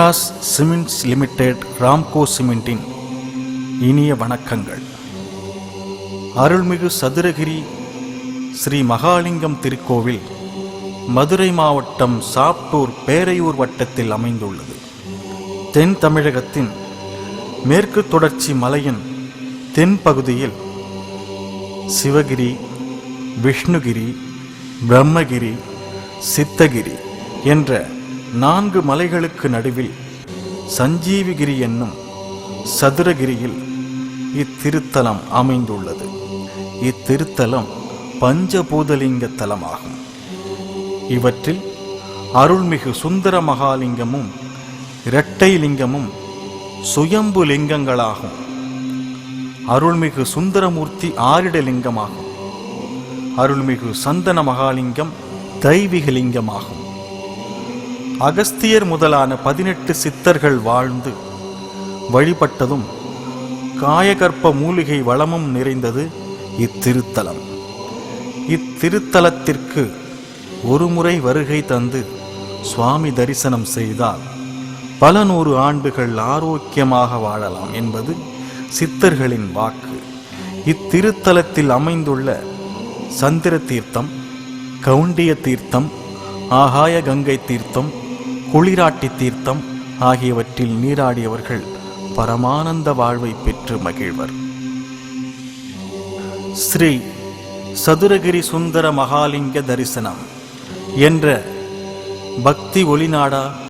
Toss cements limited Ramco சிமெண்டின் இனிய வணக்கங்கள். அருள்மிகு சதுரகிரி ஸ்ரீ மகாலிங்கம் திருக்கோவில் மதுரை மாவட்டம் சாப்டூர் பேரையூர் வட்டத்தில் அமைந்துள்ளது. தென் தமிழகத்தின் மேற்கு தொடர்ச்சி மலையின் தென்பகுதியில் சிவகிரி விஷ்ணுகிரி பிரம்மகிரி சித்தகிரி என்ற நான்கு மலைகளுக்கு நடுவில் சஞ்சீவிகிரி என்னும் சதுரகிரியில் இத்திருத்தலம் அமைந்துள்ளது. இத்திருத்தலம் பஞ்சபூதலிங்க தலமாகும். இவற்றில் அருள்மிகு சுந்தர மகாலிங்கமும் இரட்டை லிங்கமும் சுயம்பு லிங்கங்களாகும். அருள்மிகு சுந்தரமூர்த்தி ஆரிட லிங்கமாகும். அருள்மிகு சந்தன மகாலிங்கம் தெய்வீக லிங்கமாகும். அகஸ்தியர் முதலான பதினெட்டு சித்தர்கள் வாழ்ந்து வழிபட்டதும் காயகற்ப மூலிகை வளமும் நிறைந்தது இத்திருத்தலம். இத்திருத்தலத்திற்கு ஒருமுறை வருகை தந்து சுவாமி தரிசனம் செய்தால் பல நூறு ஆண்டுகள் ஆரோக்கியமாக வாழலாம் என்பது சித்தர்களின் வாக்கு. இத்திருத்தலத்தில் அமைந்துள்ள சந்திர தீர்த்தம் கவுண்டிய தீர்த்தம் ஆகாய கங்கை தீர்த்தம் குளிராட்டி தீர்த்தம் ஆகியவற்றில் நீராடியவர்கள் பரமானந்த வாழ்வை பெற்று மகிழ்வர். ஸ்ரீ சதுரகிரி சுந்தர மகாலிங்க தரிசனம் என்ற பக்தி ஒளிநாடா